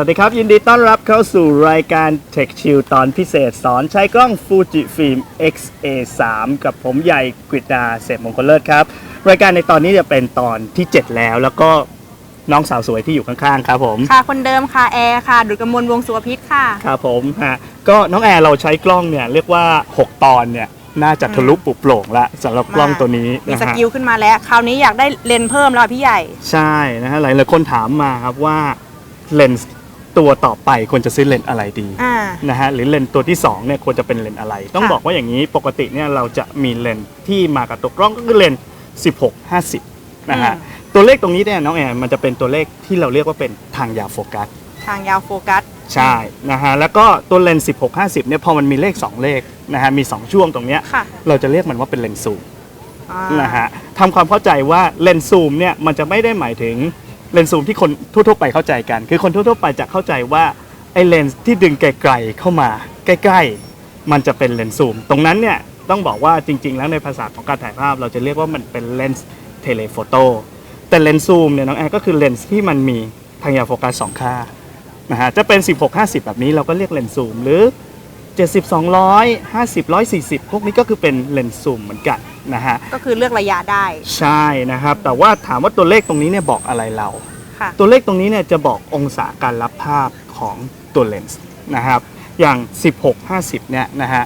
สวัสดีครับ ยินดีต้อนรับเข้าสู่รายการ Tech Chill ตอนพิเศษสอนใช้กล้อง Fuji Film XA3 กับผมใหญ่กฤษดาเศษมงคลเลิศครับ รายการในตอนนี้จะเป็นตอนที่ 7 แล้ว แล้วก็น้องสาวสวยที่อยู่ข้างๆครับผมค่ะคนเดิมค่ะแอร์ค่ะ ดุจกมลวงสุวพิษค่ะ ครับผมฮะก็น้องแอร์เราใช้กล้องเนี่ยเรียกว่า 6 ตอนเนี่ยน่าจะทะลุปุโปร่งละสำหรับกล้องตัวนี้มีนะสฮะกิลขึ้นมาแล้ว คราวนี้อยากได้เลนส์เพิ่มแล้วอะพี่ใหญ่ ใช่นะฮะหลายๆคนถามมาครับว่าเลนส์ ตัวต่อไปควรจะซื้อเลนส์อะไรดีอ่า นะฮะหรือเลนส์ตัวที่2เนี่ยควรจะเป็นเลนส์อะไร ต้องค่ะ บอกว่าอย่างนี้ปกติเนี่ยเราจะมีเลนส์ที่มากับตัวกล้องก็คือเลนส์16 50นะฮะตัวเลขตรงนี้เนี่ยน้องแอนมันจะเป็นตัวเลขที่เราเรียกว่าเป็นทางยาวโฟกัส ทางยาวโฟกัส ใช่นะฮะแล้วก็ตัวเลนส์16 50เนี่ยพอมันมีเลข 2 เลขนะฮะมี 2 ช่วงตรงเนี้ยค่ะเราจะเรียกมันว่าเป็นเลนส์ซูมอ่านะฮะทำความเข้าใจว่าเลนส์ซูมเนี่ยมันจะไม่ได้หมายถึง เลนส์ซูมที่คนทั่วๆไปเข้าใจกัน คือคนทั่วๆไปจะเข้าใจว่าไอ้เลนส์ที่ดึงไกลๆเข้ามาใกล้ๆ มันจะเป็นเลนส์ซูม ตรงนั้นเนี่ยต้องบอกว่าจริง ๆ แล้วในภาษาของการถ่ายภาพ เราจะเรียกว่ามันเป็นเลนส์เทเลโฟโต้แต่เลนส์ซูมเนี่ยน้องแอนก็คือเลนส์ที่มันมีทางยาวโฟกัสสองค่านะฮะจะเป็น 16 50 แบบนี้เราก็เรียกเลนส์ซูมหรือ 70 200 50 140 พวกนี้ก็คือเป็นเลนส์ซูมเหมือนกันนะฮะ ก็คือเลือกระยะได้ ใช่นะครับ แต่ว่าถามว่าตัวเลขตรงนี้เนี่ยบอกอะไรเรา ค่ะ ตัวเลขตรงนี้เนี่ยจะบอกองศาการรับภาพของตัวเลนส์นะครับ อย่าง 16 50 เนี่ยนะฮะ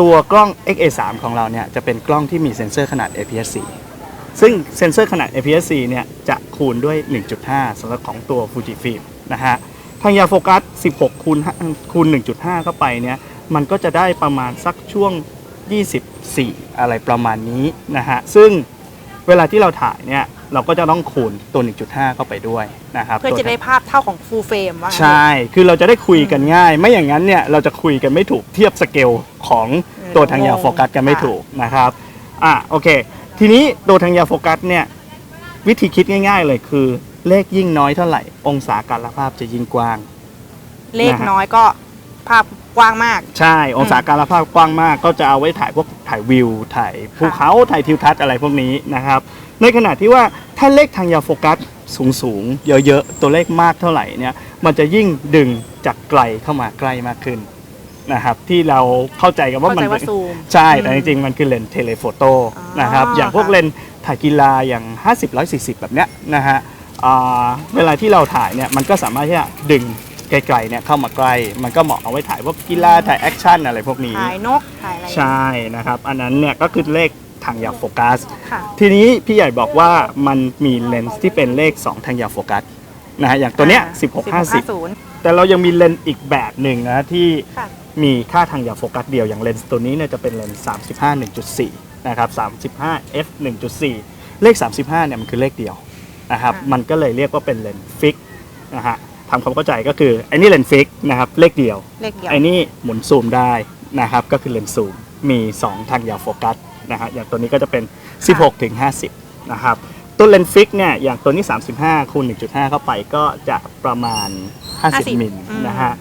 ตัวกล้อง XA3 ของเราเนี่ยจะเป็นกล้องที่มีเซ็นเซอร์ขนาด APS-C ซึ่งเซ็นเซอร์ขนาด APS-C เนี่ยจะคูณด้วย 1.5สำหรับของตัว Fujifilm นะฮะ ทางยาโฟกัส 16คูณ5คูณ1.5 เข้าไปเนี่ยมันก็จะได้ประมาณสักช่วง 24 อะไรประมาณนี้นะฮะซึ่งเวลาที่เราถ่ายเนี่ยเราก็จะต้องคูณตัว 1.5 เข้าไปด้วยนะครับเพื่อจะได้ภาพเท่าของฟูลเฟรมว่างั้นใช่ คือเราจะได้คุยกันง่าย ไม่อย่างนั้นเนี่ยเราจะคุยกันไม่ถูกเทียบสเกลของตัวทางยาโฟกัสกันไม่ถูกนะครับอะโอเค ทีนี้ตัวทางยาโฟกัสเนี่ยวิธีคิดง่าย ๆ เลยคือ เลขยิ่งน้อยเท่าไหร่ องศาการรับภาพจะยิ่งกว้าง เลขนะฮะน้อยก็ภาพกว้างมาก ใช่ องศาการรับภาพกว้างมาก ก็จะเอาไว้ถ่ายพวกถ่ายวิว ถ่ายภูเขาถ่ายทิวทัศน์อะไรพวกนี้นะครับ ในขณะที่ว่าถ้าเลขทางยาวโฟกัสสูงสูงๆเยอะๆ ตัวเลขมากเท่าไหร่เนี่ย มันจะยิ่งดึงจากไกลเข้ามาใกล้มากขึ้นนะครับที่เราเข้าใจกันว่าเข้ามันใจว่าเป็นซูมใช่แต่จริงๆ มันคือเลนส์เทเลโฟโต้อ๋อนะครับอย่างพวกค่ะเลนส์ถ่ายกีฬาอย่าง 50 140 แบบเนี้ยนะฮะอ่า เวลาที่เราถ่ายเนี่ยมันก็สามารถที่จะดึงไกลๆเนี่ยเข้ามาใกล้ มันก็เหมาะเอาไว้ถ่ายพวกกีฬาถ่ายแอคชั่นอะไรพวกนี้ ถ่ายนก ถ่ายอะไร ใช่นะครับ อันนั้นเนี่ยก็คือเลขทางยาวโฟกัส ค่ะทีนี้พี่ใหญ่บอกว่ามันมีเลนส์ที่เป็นเลข 2 ทางยาวโฟกัสนะฮะอย่างตัวเนี้ยอ่า16 50แต่เรายังมีเลนส์อีกแบบหนึ่งนะที่ค่ะ มีค่าทางยาวโฟกัสเดียวอย่างเลนส์ตัวนี้เนี่ยจะเป็นเลนส์35 1.4นะครับ35 f 1.4 เลข 35เนี่ยมันคือเลขเดียว นะครับอ่ามัมันก็เลยเรียกว่าเป็นเลนส์ฟิกนะฮะทำความเข้าใจก็คือไอ้นี่เลนส์ฟิกนะครับเลขเดียวเลขเดียวไอ้นี่หมุนซูมได้นะครับก็คือเลนส์ซูมมี 2 ทางยาวโฟกัสนะฮะอย่างตัวนี้ก็จะเป็น 16ถึง50นะครับตัวเลนส์ฟิกเนี่ยอย่างตัวนี้ 35คูณ1.5 เข้าไปก็จะประมาณ 50 50มิลอืมนะฮะ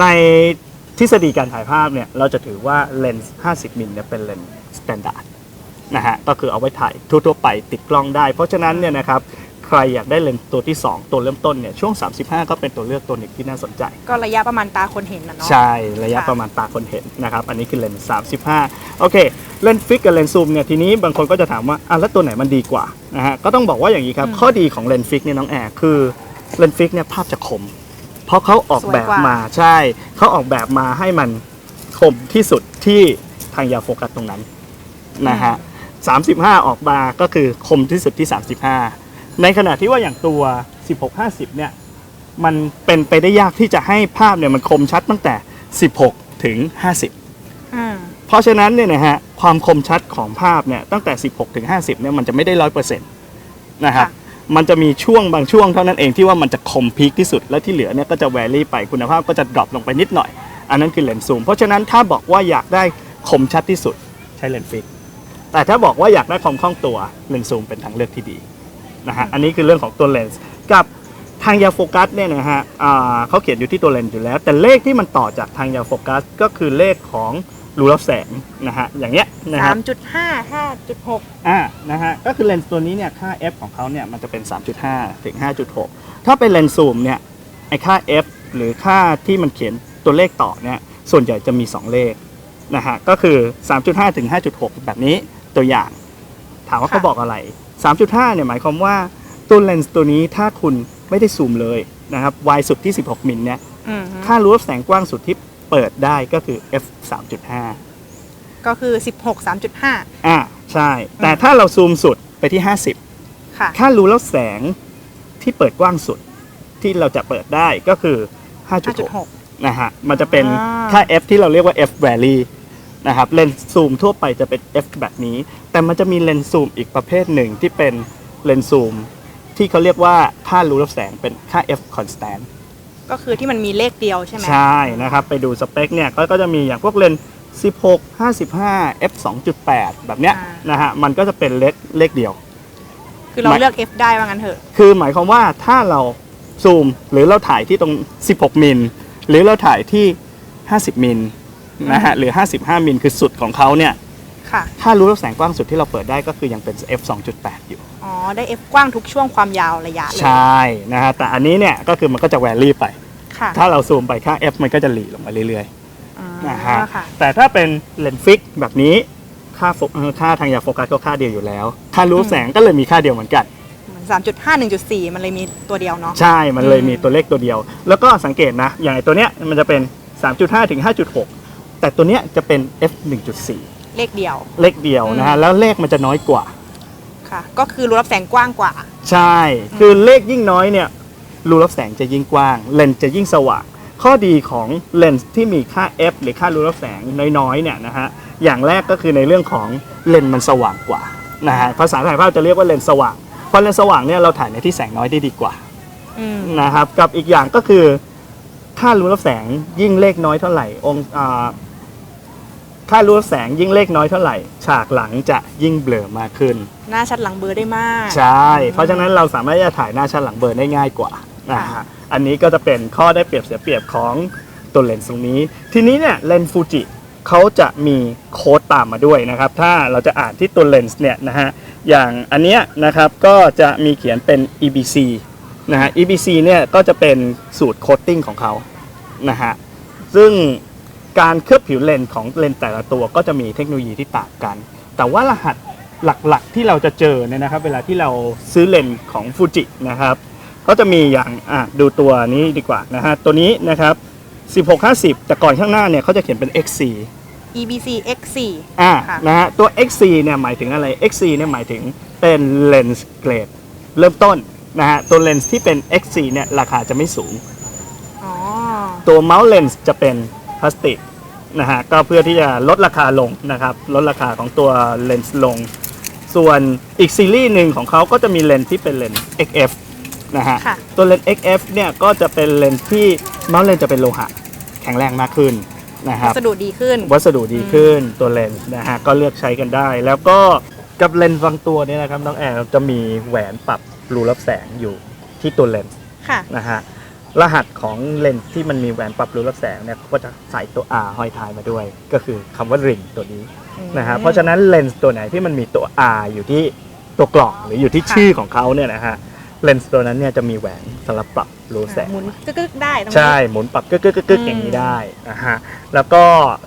ในทฤษฎีการถ่ายภาพเนี่ยเราจะถือว่าเลนส์ 50 มิลเนี่ยเป็นเลนส์สแตนดาร์ดนะฮะก็คือเอาไว้ถ่ายทั่วๆไปติดกล้องได้ เพราะฉะนั้นเนี่ยนะครับใค รอยากได้เลนส์ตัวที่ 2 ตัวเริ่มต้นเนี่ยช่วง 35 ก็เป็นตัวเลือกตัวหนึ่งที่น่าสนใจ ก็ระยะประมาณตาคนเห็นนะเนาะ ใช่ระยะค่ะประมาณตาคนเห็นนะครับ อันนี้คือเลนส์35 โอเค เลนส์ฟิกกับเลนส์ซูมเนี่ยทีนี้บางคนก็จะถามว่าอะแล้วตัวไหนมันดีกว่านะฮะก็ต้องบอกว่าอย่างนี้ครับ ข้อดีของเลนส์ฟิกเนี่ยน้องแอร์คือเลนส์ฟิกเนี่ยภาพจะคม เพราะเขาออกแบบมาใช่เขาออกแบบมาให้มันคมที่สุดที่ทางยาวโฟกัสตรงนั้นนะฮะ35 ออกมาก็คือคมที่สุดที่ 35 ในขณะที่ว่าอย่างตัว 16-50 เนี่ย มันเป็นไปได้ยากที่จะให้ภาพเนี่ยมันคมชัดตั้งแต่ 16 ถึง 50อืมเพราะฉะนั้นเนี่ยนะฮะความคมชัดของภาพเนี่ยตั้งแต่ 16 ถึง 50 เนี่ยมันจะไม่ได้ร้อยเปอร์เซ็นต์นะครับมันจะมีช่วงบางช่วงเท่านั้นเองที่ว่ามันจะคมพีคที่สุด และที่เหลือเนี่ยก็จะแวรี่ไปคุณภาพก็จะดรอปลงไปนิดหน่อย อันนั้นคือเลนส์ซูม เพราะฉะนั้นถ้าบอกว่าอยากได้คมชัดที่สุดใช้เลนส์ฟิกแต่ถ้าบอกว่าอยากได้ความคล่องตัวเลนส์ซูมเป็นทางเลือกที่ดี นะฮะอันนี้คือเรื่องของตัวเลนส์กับทางยาโฟกัสเนี่ยนะฮะอ่าเขาเขียนอยู่ที่ตัวเลนส์อยู่แล้ว แต่เลขที่มันต่อจากทางยาโฟกัสก็คือเลขของรูรับแสงนะฮะอย่างเงี้ยนะคสารับมจุดห้าห้าจุดหกอ่านะฮะก็คือเลนส์ตัวนี้เนี่ยค่า f ของเขาเนี่ยมันจะเป็น 3.5 ถึง 5.6 ถ้าเป็นเลนส์ซูมเนี่ยไอ้ค่า f หรือค่าที่มันเขียนตัวเลขต่อเนี่ยส่วนใหญ่จะมี 2 เลขนะฮะก็คือ 3.5 ถึง 5.6 แบบนี้ตัวอย่าง ถามว่าค่ะเขาบอกอะไร 3.5เนี่ยหมายความว่าตัวเลนส์ตัวนี้ถ้าคุณไม่ได้ซูมเลยนะครับ y สุดที่ 16 มิลเนี่ยอืมฮึค่ารู้แสงกว้างสุดที่เปิดได้ก็คือ f 3.5 ก็คือ 16 3.5 อ่าใช่ แต่ถ้าเราซูมสุดไปที่ 50 ค่ะ ค่ารู้แล้วแสงที่เปิดกว้างสุดที่เราจะเปิดได้ก็คือ 5.6 5.6นะฮะ มันจะเป็นอ่าค่า f ที่เราเรียกว่า f valley นะครับ เลนส์ซูมทั่วไปจะเป็น f แบบนี้ แต่มันจะมีเลนส์ซูมอีกประเภทหนึ่งที่เป็นเลนส์ซูมที่เขาเรียกว่าค่ารู้รับแสงเป็นค่า f constant ก็คือที่มันมีเลขเดียวใช่ไหมใช่นะครับ ไปดูสเปคเนี่ยก็ก็จะมีอย่างพวกเลนส์16 55 f 2.8 แบบเนี้ยนะฮะมันก็จะเป็นเลขเลขเดียว คือเราเลือก F ได้ว่างั้นเถอะ คือหมายความว่าถ้าเราซูมหรือเราถ่ายที่ตรง 16 มิล หรือเราถ่ายที่ 50 มิลนะฮะหรือ 55 มิลคือสุดของเขาเนี่ย ค่ะ ถ้ารู้รับแสงกว้างสุดที่เราเปิดได้ก็คือยังเป็น f 2.8 อยู่ อ๋อ ได้ F กว้างทุกช่วงความยาวระยะเลยใช่นะฮะแต่อันนี้เนี่ยก็คือมันก็จะแวรี่ไป ค่ะถ้าเราซูมไปค่า f มันก็จะหลีลงมาเรื่อยอ๋อๆนะฮะค่ะ แต่ถ้าเป็นเลนส์ฟิกแบบนี้ค่าโฟเอ่อค่าทางอยากโฟกัสก็ค่าเดียวอยู่แล้ว ค่ารู้แสงก็เลยมีค่าเดียวเหมือนกัน เหมือน3.5 1.4มันเลยมีตัวเดียวเนาะ ใช่ มันเลยอืมมีตัวเลขตัวเดียว แล้วก็สังเกตนะ อย่างไอ้ตัวเนี้ยมันจะเป็น 3.5 ถึง 5.6 แต่ตัวเนี้ยจะเป็น f 1.4 เลขเดียว เลขเดียวนะฮะอืมแล้วเลขมันจะน้อยกว่าค่ะ ก็คือรู้รับแสงกว้างกว่า ใช่ คือเลขยิ่งน้อยเนี่ยรูรับแสงจะยิ่งกว้าง เลนส์จะยิ่งสว่างข้อดีของเลนส์ที่มีค่า f หรือค่ารูรับแสงน้อยๆเนี่ยนะฮะอย่างแรกก็คือในเรื่องของเลนส์มันสว่างกว่านะฮะภาษาถ่ายภาพจะเรียกว่าเลนส์สว่างเพราะเลนส์สว่างเนี่ยเราถ่ายในที่แสงน้อยได้ดีกว่าอืมนะครับกับอีกอย่างก็คือค่ารู้รับแสงยิ่งเลขน้อยเท่าไหร่องค์ อ่าค่ารู้รับแสงยิ่งเลขน้อยเท่าไหร่ ฉากหลังจะยิ่งเบลอมากขึ้น หน้าชัดหลังเบอร์ได้มาก ใช่ เพราะฉะนั้นเราสามารถจะถ่ายหน้าชั้นหลังเบลอร์ได้ง่ายกว่านะฮะค่ะอันนี้ก็จะเป็นข้อได้เปรียบเสียเปรียบของตัวเลนส์ตรงนี้ ทีนี้เนี่ยเลนส์ฟูจิเขาจะมีโค้ดตามมาด้วยนะครับ ถ้าเราจะอ่านที่ตัวเลนส์เนี่ยนะฮะอย่างอันเนี้ยนะครับก็จะมีเขียนเป็น EBC นะฮะ EBC เนี่ยก็จะเป็นสูตรโคตติ้งของเขานะฮะซึ่ง การเคลือบผิวเลนส์ของเลนส์แต่ละตัวก็จะมีเทคโนโลยีที่ต่างกัน แต่ว่ารหัสหลักๆที่เราจะเจอเนี่ยนะครับ เวลาที่เราซื้อเลนส์ของฟูจินะครับก็จะมีอย่างอะดูตัวนี้ดีกว่านะฮะตัวนี้นะครับ 1650 แต่ก่อนข้างหน้าเนี่ยเขาจะเขียนเป็น XC EBC X4 อ่าค่ะนะฮะตัว XC เนี่ยหมายถึงอะไร XC เนี่ยหมายถึงเป็นเลนส์เกรดเริ่มต้นนะฮะตัวเลนส์ที่เป็น XC เนี่ยราคาจะไม่สูงอ๋อตัวเมาส์เลนส์จะเป็นพลาสติก นะฮะก็เพื่อที่จะลดราคาลงนะครับลดราคาของตัวเลนส์ลง ส่วนอีกซีรีส์หนึ่งของเขาก็จะมีเลนส์ที่เป็นเลนส์ XF นะฮะค่ะตัวเลนส์ XF เนี่ยก็จะเป็นเลนส์ที่เมาส์เลนส์จะเป็นโลหะแข็งแรงมากขึ้นนะครับวัสดุดีขึ้น วัสดุดีขึ้นตัวเลนส์นะฮะก็เลือกใช้กันได้ แล้วก็กับเลนส์บางตัวเนี่ยนะครับน้องแอร์จะมีแหวนปรับรูรับแสงอยู่ที่ตัวเลนส์ค่ะนะฮะ รหัสของเลนส์ที่มันมีแหวนปรับรูรับแสงเนี่ยเขาก็จะใส่ตัว R ห้อยท้ายมาด้วย ก็คือคำว่า ring ตัวนี้นะฮะเพราะฉะนั้นเลนส์ตัวไหนที่มันมีตัว R อยู่ที่ตัวกล่องหรืออยู่ที่ชื่อของเขาเนี่ยนะฮะเลนส์ตัวนั้นเนี่ยจะมีแหวนสำหรับปรับรูแสงหมุนกึกๆได้ตรงนี้ใช่หมุนปรับกึกกึกกึกกึกอืมอย่างนี้ได้นะฮะแล้วก็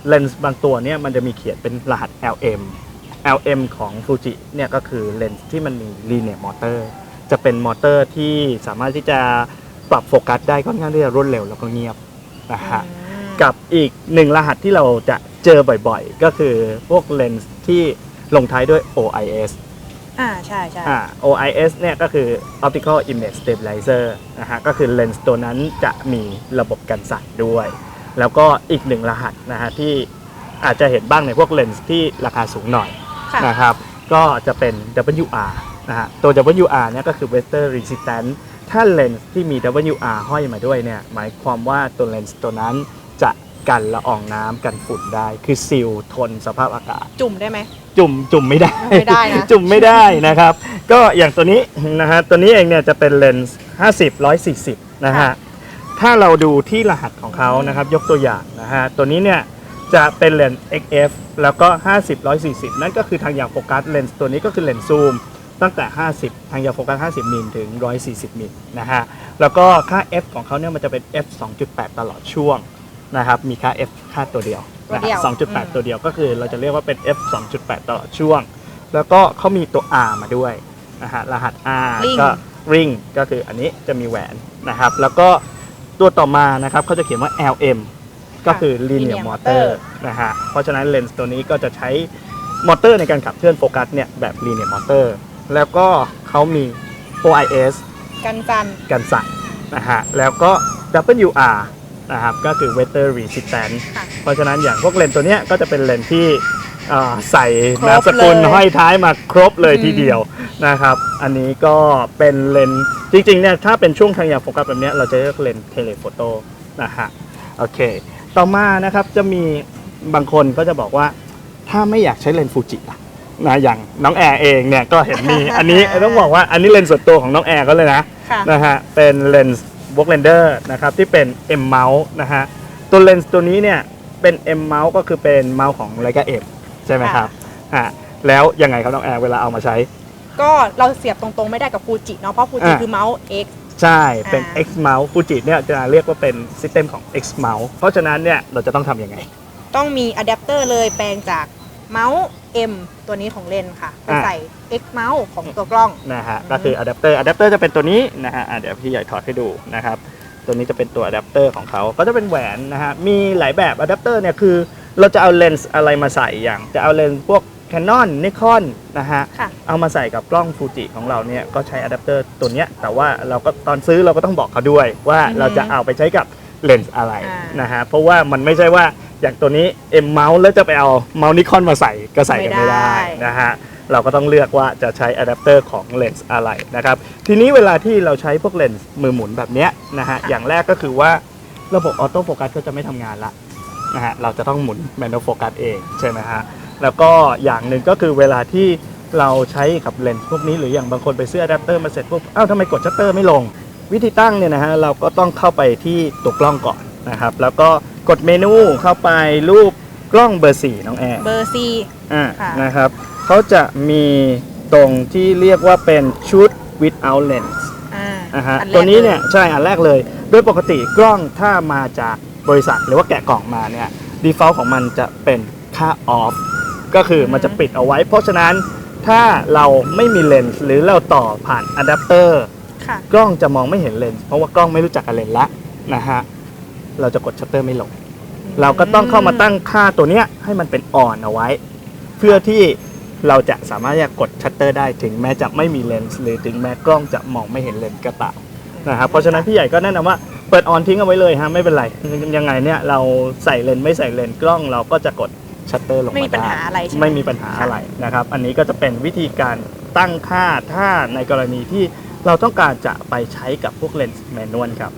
เลนส์บางตัวเนี่ยมันจะมีเขียนเป็นรหัส LM LM ของ Fuji เนี่ยก็คือเลนส์ที่มันมี linear motor จะเป็นมอเตอร์ที่สามารถที่จะ ปรับโฟกัสได้ค่อนข้างที่จะรวดเร็วแล้วก็เงียบนะฮะอืมกับอีกหนึ่งรหัสที่เราจะเจอบ่อยๆ ก็คือพวกเลนส์ที่ลงท้ายด้วย OIS อ่าใช่ใช่อ่า OIS เนี่ยก็คือ Optical Image Stabilizer นะฮะก็คือเลนส์ตัวนั้นจะมีระบบกันสั่นด้วย แล้วก็อีกหนึ่งรหัสนะฮะที่อาจจะเห็นบ้างในพวกเลนส์ที่ราคาสูงหน่อยค่ะนะครับก็จะเป็น WR นะฮะตัว WR เนี่ยก็คือ Water Resistant ถ้าเลนส์ที่มี WR ห้อยมาด้วยเนี่ยหมายความว่าตัวเลนส์ตัวนั้นจะกันละอองน้ำกันฝุ่นได้ คือซีลทนสภาพอากาศ จุ่มได้ไหม จุ่มจุ่มไม่ได้ ไม่ได้นะ จุ่มไม่ได้นะครับ ก็อย่างตัวนี้นะฮะตัวนี้เองเนี่ยจะเป็นเลนส์50 140 นะฮะค่ะถ้าเราดูที่รหัสของเขานะครับ ยกตัวอย่างนะฮะ ตัวนี้เนี่ยจะเป็นเลนส์ XF แล้วก็ 50 140 นั่นก็คือทางอย่างโฟกัสเลนส์ตัวนี้ก็คือเลนส์ซูม ตั้งแต่ 50 ทางยาโฟกัส 50 มิลถึง 140 มิลนะฮะ แล้วก็ค่า f ของเขาเนี่ยมันจะเป็น f 2.8 ตลอดช่วงนะครับ มีค่า f ค่าตัวเดียวนะตัวเดียวฮะอืม2.8 ตัวเดียวก็คือเราจะเรียกว่าเป็น f 2.8 ตลอดช่วง แล้วก็เขามีตัว r มาด้วยนะฮะ รหัส r ก็ ring ก็คืออันนี้จะมีแหวนนะครับ แล้วก็ตัวต่อมานะครับเขาจะเขียนว่า lm ก็คือ linear linear motor motor นะฮะ เพราะฉะนั้นเลนส์ตัวนี้ก็จะใช้มอเตอร์ในการขับเคลื่อนโฟกัสเนี่ยแบบ linear motor แล้วก็เขามี OIS กันจันกันสั่นนะฮะแล้วก็ WR นะครับก็คือ weather resistance ค่ะ เพราะฉะนั้นอย่างพวกเลนส์ตัวเนี้ยก็จะเป็นเลนส์ที่เอ่อใส่ครบนามสกุลเลยห้อยท้ายมาครบเลยอืม ทีเดียวนะครับ อันนี้ก็เป็นเลนส์จริงๆเนี่ยถ้าเป็นช่วงทางยาวโฟกัสแบบเนี้ยเราจะเรียกเลนส์เทเลโฟโต้นะฮะโอเค ต่อมานะครับจะมีบางคนก็จะบอกว่าถ้าไม่อยากใช้เลนส์ฟูจิล่ะ นะอย่างน้องแอร์เองเนี่ยก็เห็นมี อันนี้ต้องบอกว่าอันนี้เลนส์ส่วนตัวของน้องแอร์ก็เลยนะค่ะ นะฮะเป็นเลนส์วอล์กเลนเดอร์นะครับที่เป็น M mount นะฮะตัวเลนส์ตัวนี้เนี่ยเป็น M mount ก็คือเป็นเมาส์ของไลกาเอฟใช่ไหมครับอ่าแล้วยังไงครับน้องแอร์เวลาเอามาใช้ ก็เราเสียบตรงๆไม่ได้กับฟูจิเนาะเพราะฟูจิอ่า คือเมาส์ X ใช่เป็น อ่า X mouse ฟูจิเนี่ยจะเรียกว่าเป็นซิสเต็มของ X mouse เพราะฉะนั้นเนี่ยเราจะต้องทำยังไง ต้องมีอะแดปเตอร์เลยแปลงจากเมาส์ M ตัวนี้ของเลนส์ค่ะ ไปอ่าใส่ X เมาส์ของตัวกล้องนะฮะอืมก็คืออะแดปเตอร์อะแดปเตอร์จะเป็นตัวนี้นะฮะอะเดี๋ยวพี่ใหญ่ถอดให้ดูนะครับตัวนี้จะเป็นตัวอะแดปเตอร์ของเขาก็จะเป็นแหวนนะฮะมีหลายแบบอะแดปเตอร์เนี่ยคือเราจะเอาเลนส์อะไรมาใส่อย่าง จะเอาเลนส์พวก Canon Nikon นะฮะค่ะเอามาใส่กับกล้องฟูจิของเราเนี่ยก็ใช้อะแดปเตอร์ตัวเนี้ยแต่ว่าเราก็ตอนซื้อเราก็ต้องบอกเขาด้วยว่าอือฮึเราจะเอาไปใช้กับเลนส์อะไรอ่านนะฮะเพราะว่ามันไม่ใช่ว่า อย่างตัวนี้ M mount แล้วจะไปเอาเมาส์นิคอนมาใส่ก็ใส่กันไม่ได้นะฮะเราก็ต้องเลือกว่าจะใช้อะแดปเตอร์ของเลนส์อะไรนะครับทีนี้เวลาที่เราใช้พวกเลนส์มือหมุนแบบเนี้ยนะฮะอย่างแรกก็คือว่าระบบออโต้โฟกัสก็จะไม่ทำงานละนะฮะเราจะต้องหมุนแมนน l โฟกัสเองใช่ไหมฮะแล้วก็อย่างหนึ่งก็คือเวลาที่เราใช้กับเลนส์พวกนี้หรืออย่างบางคนไปซื้ออะแดปเตอร์มาเสร็จปุ๊บอ้าวทำไมกดชัตเตอร์ไม่ลง วิธีตั้งเนี่ยนะฮะเราก็ต้องเข้าไปที่ตัวกล้องก่อนนะครับ แล้วก็ กดเมนูเข้าไปรูปกล้องเบอร์4น้องแอร์เบอร์ C อ่าค่ะ นะครับเขาจะมีตรงที่เรียกว่าเป็นชุด without lens อ่าอ่าฮะอัแรกตัวนี้เนี่ยลใช่อันแรกเลย โดยปกติกล้องถ้ามาจากบริษัทหรือว่าแกะกล่องมาเนี่ย default ของมันจะเป็นค่า off ก็คือมันจะปิดเอาไว้ เพราะฉะนั้นถ้าเราไม่มีเลนส์หรือเราต่อผ่านอะแดปเตอร์ ค่ะ กล้องจะมองไม่เห็นเลนส์เพราะว่ากล้องไม่รู้จักกับเลนส์ละนะฮะ เราจะกดชัตเตอร์ไม่ลง เราก็ต้องเข้ามาตั้งค่าตัวเนี้ยให้มันเป็นออนเอาไว้ เพื่อที่เราจะสามารถจะกดชัตเตอร์ได้ถึงแม้จะไม่มีเลนส์หรือถึงแม้กล้องจะมองไม่เห็นเลนส์ก็ตามนะครับเพราะฉะนั้นพี่ใหญ่ก็แนะนำว่าเปิดออนทิ้งเอาไว้เลยฮะไม่เป็นไรยังไงเนี่ยเราใส่เลนส์ไม่ใส่เลนส์กล้องเราก็จะกดชัตเตอร์ลงไม่มามีปัญหาได้อะไรใช่ไหมไม่มีปัญหาอะไรนะครับ อันนี้ก็จะเป็นวิธีการตั้งค่าถ้าในกรณีที่เราต้องการจะไปใช้กับพวกเลนส์แมนนวลครับ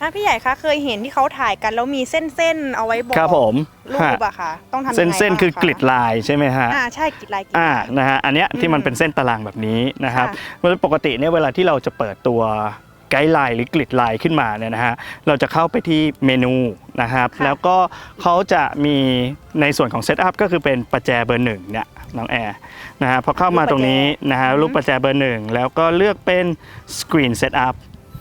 อะพี่ใหญ่คะเคยเห็นที่เขาถ่ายกันแล้วมีเส้นๆเอาไว้บอกครับผมรูปอะค่ะต้องทำยังไงเส้นเส้นบ้างคือกริดลายใช่ไหมฮะอ่าใช่กริดลายกริดอ่าลายนะฮะอันเนี้ยที่มันอืมเป็นเส้นตารางแบบนี้นะครับค่ะโดยปกติเนี่ยเวลาที่เราจะเปิดตัวไกด์ไลน์หรือกริดไลน์ขึ้นมาเนี่ยนะฮะเราจะเข้าไปที่เมนูนะครับค่ะแล้วก็เขาจะมีในส่วนของเซตอัพก็คือเป็นประแจเบอร์หนึ่งเนี่ยน้องแอร์นะฮะพอเข้ามาตรงนี้นะฮะรูปประแจเบอร์หนึ่งแล้วก็เลือกเป็น Screen Setup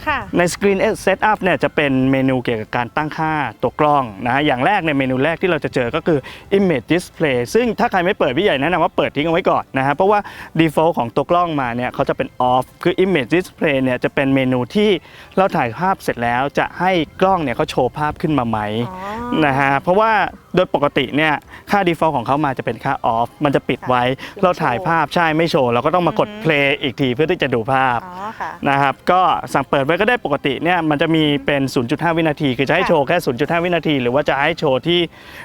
ค่ะ ใน Screen Setup เนี่ยจะเป็นเมนูเกี่ยวกับการตั้งค่าตัวกล้องนะฮะอย่างแรกในเมนูแรกที่เราจะเจอก็คือ Image Display ซึ่งถ้าใครไม่เปิดพี่ใหญ่แนะนำว่าเปิดทิ้งเอาไว้ก่อนนะฮะเพราะว่า default ของตัวกล้องมาเนี่ยเขาจะเป็น off คือ Image Display เนี่ยจะเป็นเมนูที่เราถ่ายภาพเสร็จแล้วจะให้กล้องเนี่ยเขาโชว์ภาพขึ้นมาไหมอ๋อนะฮะเพราะว่าโดยปกติเนี่ยค่า default ของเขามาจะเป็นค่า off มันจะปิดไว้ค่ะเราถ่ายภาพใช่ไม่โชว์ เราก็ต้องมากดอืม play อีกทีเพื่อที่จะดูภาพอ๋อค่ะนะครับก็สั่งเปิดไว้ก็ได้ปกติเนี่ยมันจะมีเป็น 0.5 วินาที คือจะให้ค่ะโชว์แค่ 0.5 วินาที หรือว่าจะให้โชว์ที่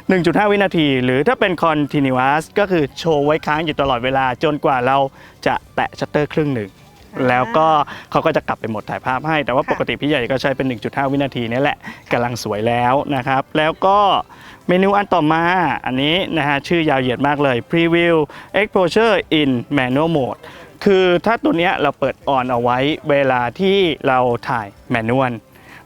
1.5 วินาที หรือถ้าเป็น continuous ก็คือโชว์ไว้ค้างอยู่ตลอดเวลาจนกว่าเราจะแตะชัตเตอร์ครึ่งหนึ่งแล้วก็เขาก็จะกลับไปหมดถ่ายภาพให้ แต่ว่าค่ะปกติพี่ใหญ่ก็ใช้เป็น 1.5 วินาทีนี่แหละกำลังสวยแล้วนะครับ แล้วก็เมนูอันต่อมาอันนี้นะฮะชื่อยาวเหยียดมากเลย preview exposure in manual mode คือถ้าตัวเนี้ยเราเปิดออนเอาไว้เวลาที่เราถ่ายแมนนวล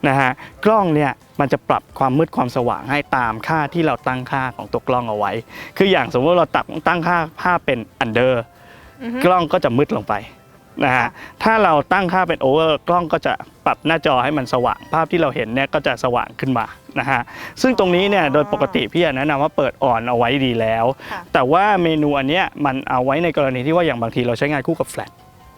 นะฮะกล้องเนี่ยมันจะปรับความมืดความสว่างให้ตามค่าที่เราตั้งค่าของตัวกล้องเอาไว้ คืออย่างสมมติเราตัดตั้งค่าภาพเป็น under อือฮึกล้องก็จะมืดลงไป นะฮะถ้าเราตั้งค่าเป็นโอเวอร์กล้องก็จะปรับหน้าจอให้มันสว่างภาพที่เราเห็นเนี่ยก็จะสว่างขึ้นมานะฮะซึ่งตรงนี้เนี่ยโดยปกติพี่แนะนำว่าเปิดอ่อนเอาไว้ดีแล้วค่ะแต่ว่าเมนูอันเนี้ยมันเอาไว้ในกรณีที่ว่าอย่างบางทีเราใช้งานคู่กับแฟลช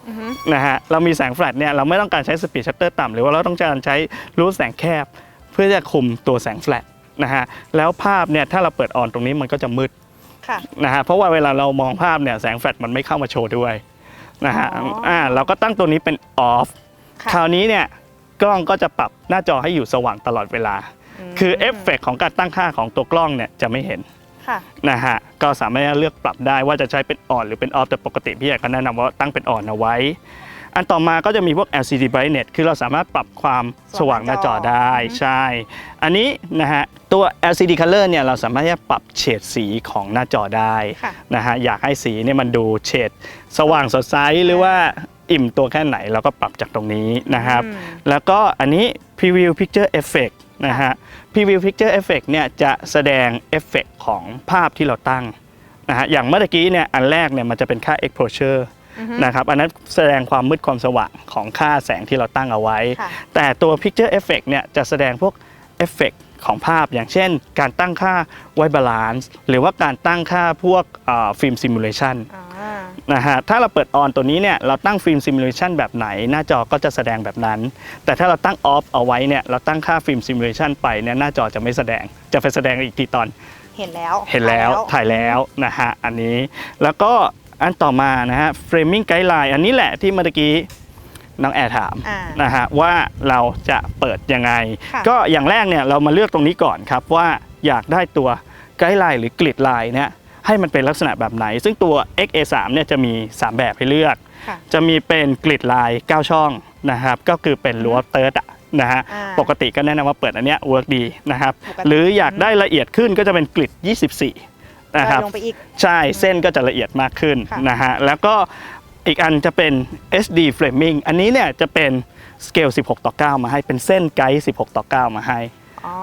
อือฮึนะฮะเรามีแสงแฟลชเนี่ยเราไม่ต้องการใช้สปีดชัตเตอร์ต่ำหรือว่าเราต้องการใช้รูแสงแคบ เพื่อจะคุมตัวแสงแฟลชนะฮะแล้วภาพเนี่ยถ้าเราเปิดอ่อนตรงนี้มันก็จะมืดค่ะนะฮะเพราะว่าเวลาเรามองภาพเนี่ยแสงแฟลชมันไม่เข้ามาโชว์ด้วย นะฮะอ๋ออ่ อ่าเราก็ตั้งตัวนี้เป็นออฟค่ะคราวนี้เนี่ยกล้องก็จะปรับหน้าจอให้อยู่สว่างตลอดเวลามคือเอฟเฟกต์ของการตั้งค่าของตัวกล้องเนี่ยจะไม่เห็นค่ะ นะฮะก็สามารถเลือกปรับได้ว่าจะใช้เป็นออนหรือเป็นออฟแต่ปกติพี่ใหญ่ก็แนะนำว่าตั้งเป็นออนเอาไว้ อันต่อมาก็จะมีพวก LCD brightness คือเราสามารถปรับความสว่างหน้าจอได้อืมใช่ อันนี้นะฮะตัว LCD color เนี่ยเราสามารถที่จะปรับเฉดสีของหน้าจอได้ค่ะนะฮะอยากให้สีเนี่ยมันดูเฉดสว่างสดใสหรือว่าอิ่มตัวแค่ไหนเราก็ปรับจากตรงนี้นะครับ อืม แล้วก็อันนี้ preview picture effect นะฮะ preview picture effect เนี่ยจะแสดงเอฟเฟกต์ของภาพที่เราตั้งนะฮะอย่างเมื่อกี้เนี่ยอันแรกเนี่ยมันจะเป็นค่า exposure อือฮึ นะครับอันนั้นแสดงความมืดความสว่างของค่าแสงที่เราตั้งเอาไว้ ค่ะ แต่ตัว picture effect เนี่ยจะแสดงพวกเอฟเฟกต์ของภาพอย่างเช่น การตั้งค่า white balance หรือว่าการตั้งค่าพวกฟิล์มซิมูเลชันอ่านะฮะถ้าเราเปิดออนตัวนี้เนี่ยเราตั้งฟิล์มซิมูเลชันแบบไหน หน้าจอก็จะแสดงแบบนั้น แต่ถ้าเราตั้งออฟเอาไว้เนี่ยเราตั้งค่าฟิล์มซิมูเลชันไปเนี่ยหน้าจอจะไม่แสดงจะไปแสดงอีกทีตอน เห็นแล้วเห็นแล้วถ่ายแล้วนะฮะอันนี้แล้วก็ อันต่อมานะฮะ framing guideline อันนี้แหละที่เมื่อกี้น้องแอร์ถามอ่านะฮะว่าเราจะเปิดยังไงค่ะก็อย่างแรกเนี่ยเรามาเลือกตรงนี้ก่อนครับว่าอยากได้ตัวไกด์ไลน์หรือกริดไลน์เนี่ยให้มันเป็นลักษณะแบบไหน ซึ่งตัว XA3 เนี่ยจะมี 3 แบบให้เลือกค่ะจะมีเป็นกริดไลน์9 ช่องนะครับ ก็คือเป็นรั้วเติร์ดอะนะฮะอ่าปกติก็แนะนำว่าเปิดอันเนี้ยเวิร์กดีนะครับปกติหรืออยากได้ละเอียดขึ้นก็จะเป็นกริด 24 นะครับลงไปอีก ใช่เส้นก็จะละเอียดมากขึ้นค่ะนะฮะแล้วก็อีกอันจะเป็น SD framing อันนี้เนี่ยจะเป็นสเกล 16 ต่อ 9 มาให้เป็นเส้นไกด์ 16 ต่อ 9 มาให้อ๋อ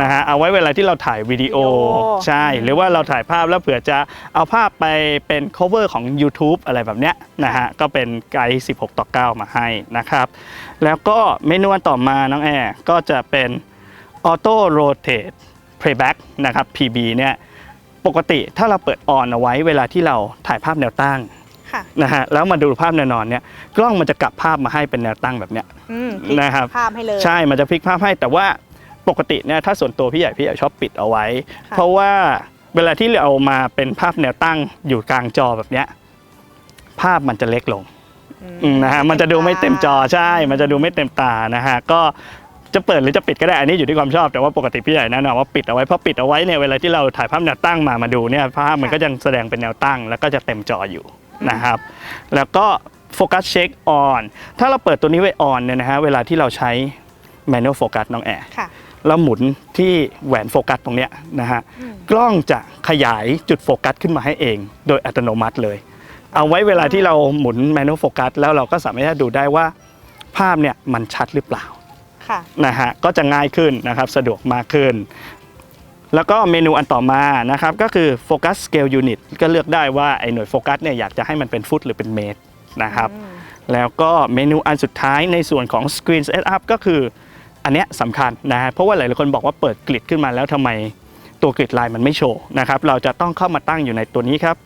นะฮะเอาไว้เวลาที่เราถ่ายวิดีโอวิดีโอใช่อืมหรือว่าเราถ่ายภาพแล้วเผื่อจะเอาภาพไปเป็น cover ของ YouTube อะไรแบบเนี้ยนะฮะก็เป็นไกด์ 16 ต่อ 9 มาให้นะครับ แล้วก็เมนูอันต่อมาน้องแอร์ก็จะเป็น Auto Rotate Playback นะครับ PB เนี่ย ปกติถ้าเราเปิดออนเอาไว้เวลาที่เราถ่ายภาพแนวตั้งค่ะนะฮะแล้วมาดูภาพแนวนอนเนี่ยกล้องมันจะกลับภาพมาให้เป็นแนวตั้งแบบเนี้ยอืมพลิกนะครับภาพให้เลย ใช่มันจะพลิกภาพให้แต่ว่าปกติเนี่ยถ้าส่วนตัวพี่ใหญ่พี่ใหญ่ชอบปิดเอาไว้ ค่ะ เพราะว่าเวลาที่เรามาเป็นภาพแนวตั้งอยู่กลางจอแบบเนี้ยภาพมันจะเล็กลง อืมนะฮะมันจะดูไม่เต็มจอใช่ มันจะดูไม่เต็มตานะฮะก็ จะเปิดหรือจะปิดก็ได้ อันนี้อยู่ที่ความชอบแต่ว่าปกติพี่ใหญ่แนะนำว่าปิดเอาไว้เพราะปิดเอาไว้เนี่ยเวลาที่เราถ่ายภาพแนวตั้งมามาดูเนี่ยภาพมันก็ยังแสดงเป็นแนวตั้ง แล้วก็จะเต็มจออยู่นะครับ แล้วก็โฟกัสเช็คออนถ้าเราเปิดตัวนี้ไว้ออนเนี่ยนะฮะเวลาที่เราใช้ manual focus น้องแอร์ค่ะ แล้วหมุนที่แหวนโฟกัสตรงเนี้ยนะฮะอืมกล้องจะขยายจุดโฟกัสขึ้นมาให้เอง โดยอัตโนมัติเลย เอาไว้เวลาที่เราหมุนแมน u a l โฟกัสแล้วเราก็สามารถที่จะดูได้ว่าภาพเนี่ยมันชัดหรือเปล่าค่ะ นะฮะก็จะง่ายขึ้นนะครับสะดวกมากขึ้น แล้วก็เมนูอันต่อมานะครับก็คือโฟกัสสเกลยูนิตก็เลือกได้ว่าไอ้หน่วยโฟกัสเนี่ยอยากจะให้มันเป็นฟุตหรือเป็นเมตรนะครับอืมแล้วก็เมนูอันสุดท้ายในส่วนของ Screen Setup ก็คืออันเนี้ยสำคัญนะฮะเพราะว่าหลายๆคนบอกว่าเปิดกริดขึ้นมาแล้วทำไม ตัวกริดไลน์มันไม่โชว์นะครับ เราจะต้องเข้ามาตั้งอยู่ในตัวนี้ครับ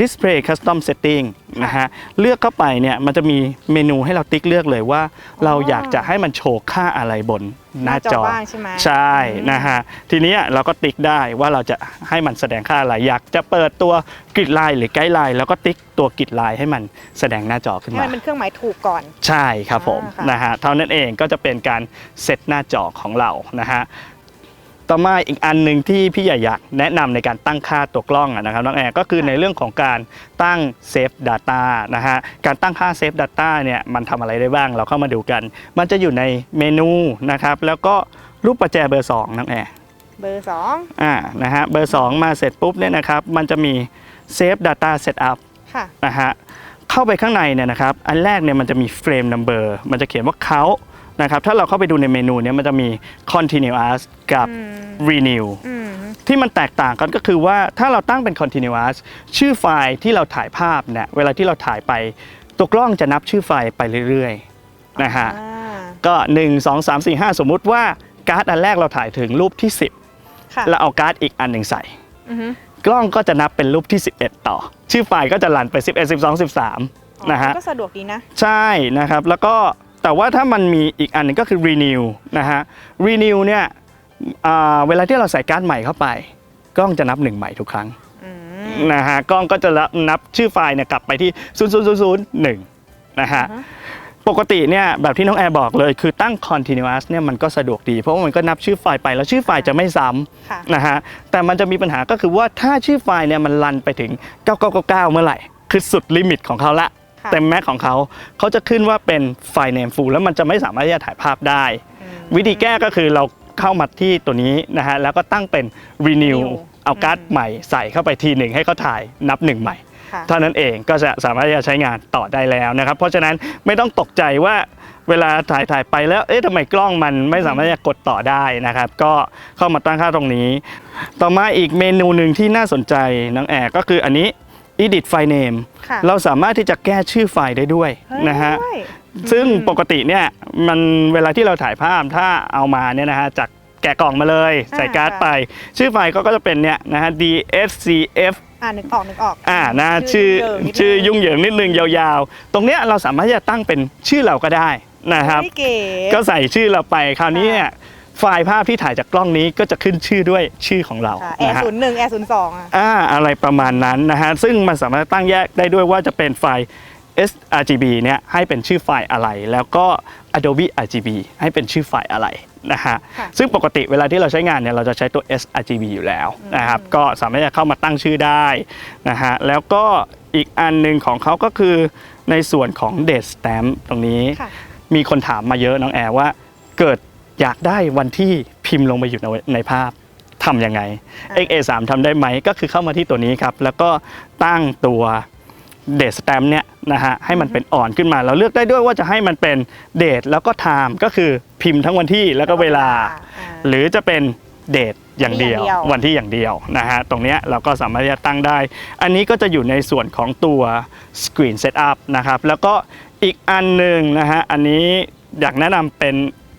Display Custom Setting นะฮะ เลือกเข้าไปเนี่ยมันจะมีเมนูให้เราติ๊กเลือกเลยว่า เราอยากจะให้มันโชว์ค่าอะไรบนหน้าจอบ้างใช่ไหมใช่อืมนะฮะ ทีเนี้ยเราก็ติ๊กได้ว่าเราจะให้มันแสดงค่าอะไร อยากจะเปิดตัวกริดไลน์หรือไกด์ไลน์แล้วก็ติ๊กตัวกริดไลน์ให้มันแสดงหน้าจอขึ้นให้มามันเป็นเครื่องหมายถูกก่อน ใช่ครับผมอ่าค่ะนะฮะเท่านั้นเองก็จะเป็นการเซตหน้าจอของเรานะฮะ ต่อมาอีกอันหนึ่งที่พี่ใหญ่อยากแนะนำในการตั้งค่าตัวกล้องอะนะครับน้องแอร์ก็คือในเรื่องของการตั้งเซฟ Data นะฮะการตั้งค่าเซฟ Data เนี่ยมันทำอะไรได้บ้างเราเข้ามาดูกัน มันจะอยู่ในเมนูนะครับแล้วก็รูปประแจเบอร์2น้องแอร์เบอร์สองอ่านะฮะเบอร์ 2 มาเสร็จปุ๊บเนี่ยนะครับมันจะมีเซฟ Data Setup ค่ะนะฮะเข้าไปข้างในเนี่ยนะครับอันแรกเนี่ยมันจะมีเฟรม number มันจะเขียนว่าเขา นะครับ ถ้าเราเข้าไปดูในเมนูเนี่ยมันจะมี continuous กับอืม renew อืม ที่มันแตกต่างกันก็คือว่าถ้าเราตั้งเป็น continuous ชื่อไฟล์ที่เราถ่ายภาพเนี่ยเวลาที่เราถ่ายไปตัวกล้องจะนับชื่อไฟล์ไปเรื่อยๆนะฮะ อ่าก็1 2 3 4 5 สมมุติว่าการ์ดอันแรกเราถ่ายถึงรูปที่ ค่ะ10 แล้วเอาการ์ดอีกอันหนึ่งใส่ อือฮึกล้องก็จะนับเป็นรูปที่ 11 ต่อ ชื่อไฟล์ก็จะรันไป 11 12 13นะฮะ ก็สะดวกดีนะ ใช่นะครับ แล้วก็ แต่ว่าถ้ามันมีอีกอันหนึงก็คือ renew นะฮะ renew เนี่ยอ่าเวลาที่เราใส่การ์ดใหม่เข้าไป กล้องจะนับหนึ่งใหม่ทุกครั้งอืมนะฮะกล้องก็จะนับชื่อไฟล์เนี่ยกลับไปที่ 0 0 0 0 1นะฮะอ่าฮะปกติเนี่ยแบบที่น้องแอร์บอกเลยคือตั้ง continuous เนี่ยมันก็สะดวกดี เพราะว่ามันก็นับชื่อไฟล์ไปแล้วชื่อไฟล์จะไม่ซ้ำค่ะนะฮะแต่มันจะมีปัญหาก็คือว่าถ้าชื่อไฟล์เนี่ยมันรันไปถึง 9999 เมื่อไหร่ คือสุดลิมิตของเขาละค่ะ เต็มแม็กของเขาเขาจะขึ้นว่าเป็นไฟล์ name full แล้วมันจะไม่สามารถที่จะถ่ายภาพได้อืมวิธีแก้ก็คือเราเข้ามาที่ตัวนี้นะฮะแล้วก็ตั้งเป็น renew renew เอาการ์ดอืมใหม่ใส่เข้าไปทีหนึ่งให้เขาถ่ายนับหนึ่งใหม่ค่ะเท่านั้นเองก็จะสามารถที่จะใช้งานต่อได้แล้วนะครับ เพราะฉะนั้นไม่ต้องตกใจว่าเวลาถ่ายถ่ายไปแล้วเอ๊ะทำไมกล้องมันไม่สามารถจะกดต่อได้นะครับ ก็เข้ามาตั้งค่าตรงนี้ ต่อมาอีกเมนูหนึ่งที่น่าสนใจน้องแอร์ก็คืออันนี้ edit file name ค่ะเราสามารถที่จะแก้ชื่อไฟล์ได้ด้วยเฮ้ยนะฮะ ด้วย ซึ่งอืมปกติเนี่ยมันเวลาที่เราถ่ายภาพถ้าเอามาเนี่ยนะฮะจากแกะกล่องมาเลย ใส่การ์ดไป ชื่อไฟล์ก็ก็จะเป็นเนี่ยนะฮะ dscf อ่านึกออกนึกออกอ่านะชื่อชื่อชื่อยุ่งเหยิงนิดนึงยุ่งเหยิงนิดนึงยาวๆ ตรงเนี้ยเราสามารถที่จะตั้งเป็นชื่อเราก็ได้นะครับ เฮ้ยเก๋ ก็ใส่ชื่อเราไปคราวนี้เนี่ย ไฟล์ภาพที่ถ่ายจากกล้องนี้ก็จะขึ้นชื่อด้วยชื่อของเราค่ะแอนะร์ฮะ ศูนย์หนึ่งแอร์ศูนย์สองอะ อ่าอะไรประมาณนั้นนะฮะ ซึ่งมันสามารถตั้งแยกได้ด้วยว่าจะเป็นไฟล์ sRGB เนี่ยให้เป็นชื่อไฟล์อะไร แล้วก็ Adobe RGB ให้เป็นชื่อไฟล์อะไรนะฮะ ค่ะ ซึ่งปกติเวลาที่เราใช้งานเนี่ยเราจะใช้ตัว sRGB อยู่แล้วนะครับ ก็สามารถจะเข้ามาตั้งชื่อได้นะฮะ แล้วก็อีกอันหนึ่งของเขาก็คือในส่วนของ date stamp ตรงนี้ ค่ะ มีคนถามมาเยอะน้องแอร์ว่าเกิด อยากได้วันที่พิมพ์ลงไปอยู่ในในภาพทำยังไงอ่า XA3 ทำได้ไหมก็คือเข้ามาที่ตัวนี้ครับ แล้วก็ตั้งตัวเดทสแตมเนี่ยนะฮะให้มันเป็นอ่อนขึ้นมา เราเลือกได้ด้วยว่าจะให้มันเป็นเดทแล้วก็ไทม์ก็คือพิมพ์ทั้งวันที่แล้วก็เวลาอ่าหรือจะเป็นเดทอย่างเดียววันที่อย่างเดียว วันที่อย่างเดียวนะฮะตรงเนี้ยเราก็สามารถที่จะตั้งได้ อันนี้ก็จะอยู่ในส่วนของตัว Screen Setup นะครับแล้วก็อีกอันหนึ่งนะฮะอันนี้อยากแนะนำเป็น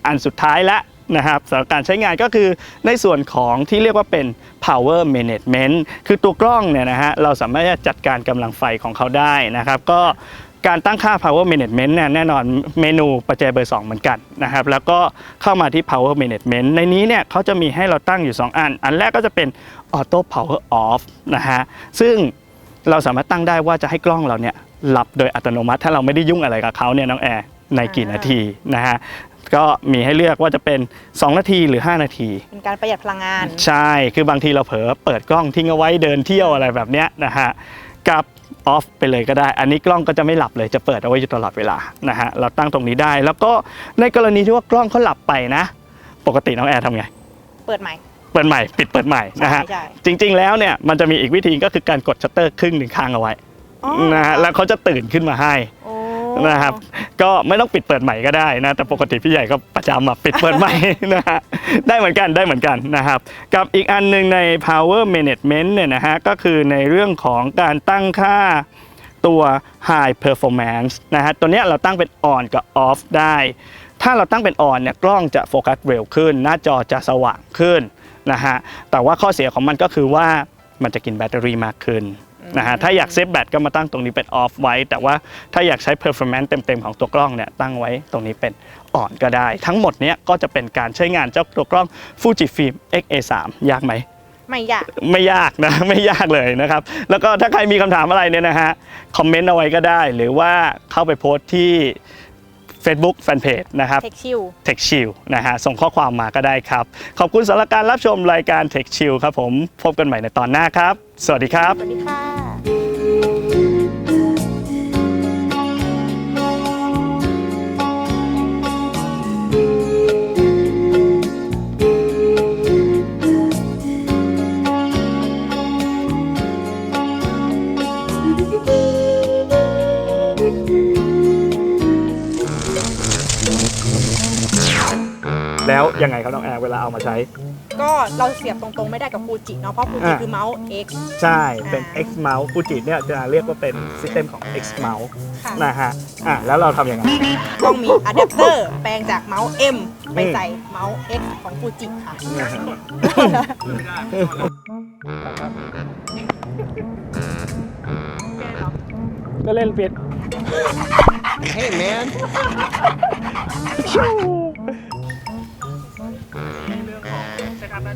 อันสุดท้ายละนะครับสำหรับการใช้งานก็คือในส่วนของที่เรียกว่าเป็น power management คือตัวกล้องเนี่ยนะฮะเราสามารถจะจัดการกำลังไฟของเขาได้นะครับ ก็การตั้งค่า power management เนี่ยแน่นอนเมนูปัจจัยเบอร์ 2 เหมือนกันนะครับ แล้วก็เข้ามาที่ power management ในนี้เนี่ยเขาจะมีให้เราตั้งอยู่ 2 อัน อันแรกก็จะเป็น auto power off นะฮะ ซึ่งเราสามารถตั้งได้ว่าจะให้กล้องเราเนี่ยหลับโดยอัตโนมัติ ถ้าเราไม่ได้ยุ่งอะไรกับเขาเนี่ยน้องแอร์ในกี่นาทีนะฮะ ก็มีให้เลือกว่าจะเป็น 2 นาทีหรือ 5 นาที เป็นการประหยัดพลังงาน ใช่ คือบางทีเราเผลอเปิดกล้องทิ้งเอาไว้เดินเที่ยวอะไรแบบเนี้ยนะฮะ กับออฟไปเลยก็ได้ อันนี้กล้องก็จะไม่หลับเลย จะเปิดเอาไว้อยู่ตลอดเวลา นะฮะ เราตั้งตรงนี้ได้ แล้วก็ในกรณีที่ว่ากล้องเขาหลับไปนะ ปกติน้องแอร์ทำไง เปิดใหม่ เปิดใหม่ ปิดเปิดใหม่นะฮะ ใช่จริง ๆ แล้วเนี่ย มันจะมีอีกวิธีก็คือการกดชัตเตอร์ครึ่งหนึ่งค้างเอาไว้ อ๋อนะฮะ แล้วเขาจะตื่นขึ้นมาให้ โอ้ นะครับ ก็ไม่ต้องปิดเปิดใหม่ก็ได้นะ แต่ปกติพี่ใหญ่ก็ประจำอะปิดเปิดใหม่นะฮะได้เหมือนกันได้เหมือนกันนะครับ กับอีกอันหนึ่งใน power management เนี่ยนะฮะก็คือในเรื่องของการตั้งค่าตัว high performance นะฮะตัวเนี้ยเราตั้งเป็น on กับ off ได้ ถ้าเราตั้งเป็น on เนี่ยกล้องจะโฟกัสเร็วขึ้น หน้าจอจะสว่างขึ้นนะฮะแต่ว่าข้อเสียของมันก็คือว่ามันจะกินแบตเตอรี่มากขึ้น นะฮะถ้าอยากเซฟแบตก็มาตั้งตรงนี้เป็น off ไว้ แต่ว่าถ้าอยากใช้ performance เต็มๆ ของตัวกล้องเนี่ยตั้งไว้ตรงนี้เป็น on ก็ได้ ทั้งหมดเนี้ยก็จะเป็นการใช้งานเจ้าตัวกล้อง Fujifilm X-A3 ยากไหมไม่อยากไม่ยากนะไม่ยากเลยนะครับ แล้วก็ถ้าใครมีคำถามอะไรเนี่ยนะฮะคอมเมนต์เอาไว้ก็ได้ หรือว่าเข้าไปโพสต์ที่ Facebook Fanpage นะครับ เทคชิล Tech Chill นะฮะส่งข้อความมาก็ได้ครับ ขอบคุณสำหรับการรับชมรายการ Tech Chill ครับผม พบกันใหม่ในตอนหน้าครับ สวัสดีครับ สวัสดีค่ะ แล้วยังไงครับน้องแอร์เวลาเอามาใช้ ก็เราเสียบตรงๆไม่ได้กับฟูจิเนาะเพราะฟูจิอ่า คือเมาส์ X ใช่เป็นอ่า X mouse ฟูจิเนี่ยจะเรียกว่าเป็นซิสเต็มของ X mouse ค่ะนะฮะอะแล้วเราทำยังไง ต้องมีอะแดปเตอร์แปลงจากเมาส์ M ไปใส่เมาส์ X ของฟูจิค่ะนะฮะก็เล่นปิด Hey, man. เ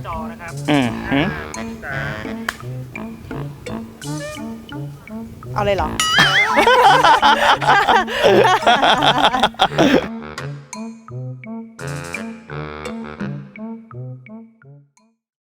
จอนะครับอืมเอาเลยเหรอ